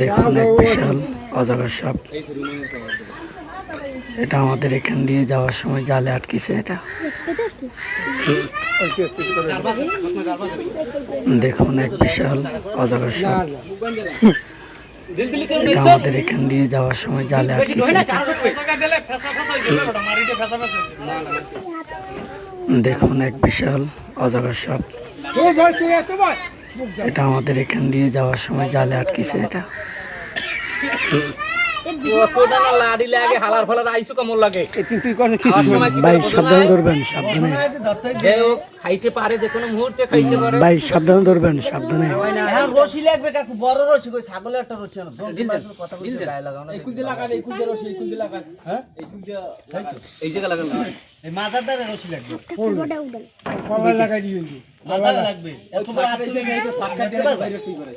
দেখুন এক বিশাল অজগর সাপ। এটা আমাদের এখান দিয়ে যাওয়ার সময় জালে আটকেছে এটা। দেখুন এক বিশাল অজগর সাপ। এটা আমাদের এখান দিয়ে যাওয়ার সময় জালে আটকেছে দেখুন এক বিশাল অজগর সাপ। এটা আমাদের এখান দিয়ে যাওয়ার সময় জালে আটকেছে এটা। কতটা না লাড়ি লাগে হালার ফালার আইসো কেমন লাগে? ভাই সাবধানে ধরবেন সাবধানে। যে ও খাইতে পারে যে কোনো মুহূর্তে খাইতে ভাই সাবধানে ধরবেন সাবধানে। হ্যাঁ রশি লাগবে কাকু বড় রশি কই ছাগলের একটা রশি আনো। কথা বলতে গায়ে লাগাও না। এই জায়গা লাগানো এই রশি লাগবে। কলা লাগাই দিবেন মাথা লাগবে। এত বড় হাত তুলে নিয়ে তো পাক্কা দিয়ে বাইরে। কি করে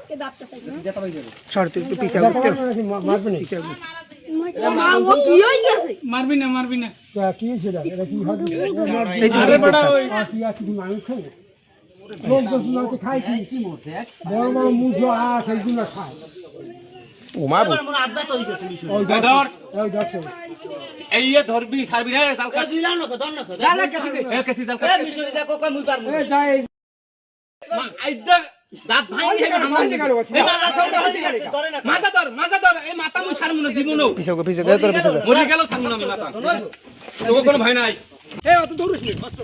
মারবি না মারবি না। কি মরতে এক মারবো। মনে আড্ডা তৈরি করছে মিশু ধর এই যে ধরবি ছাড়বি রে তালকা তুই লাও না ধর না কেসি এ কেসি তালকা এ মিশু দেখো কই মুই পারমু মা আইদা দাঁত ভাই হে আমার এই মাথা ধর ধরে না মাথা ধর মাথা ধর এই মাথা মুই ছাড়মু না জীবনও পিছাও পিছিয়ে দে তোর পিছিয়ে মরে গেল ছাড়মু না মাথা। তোকে কোনো ভয় নাই। মারতে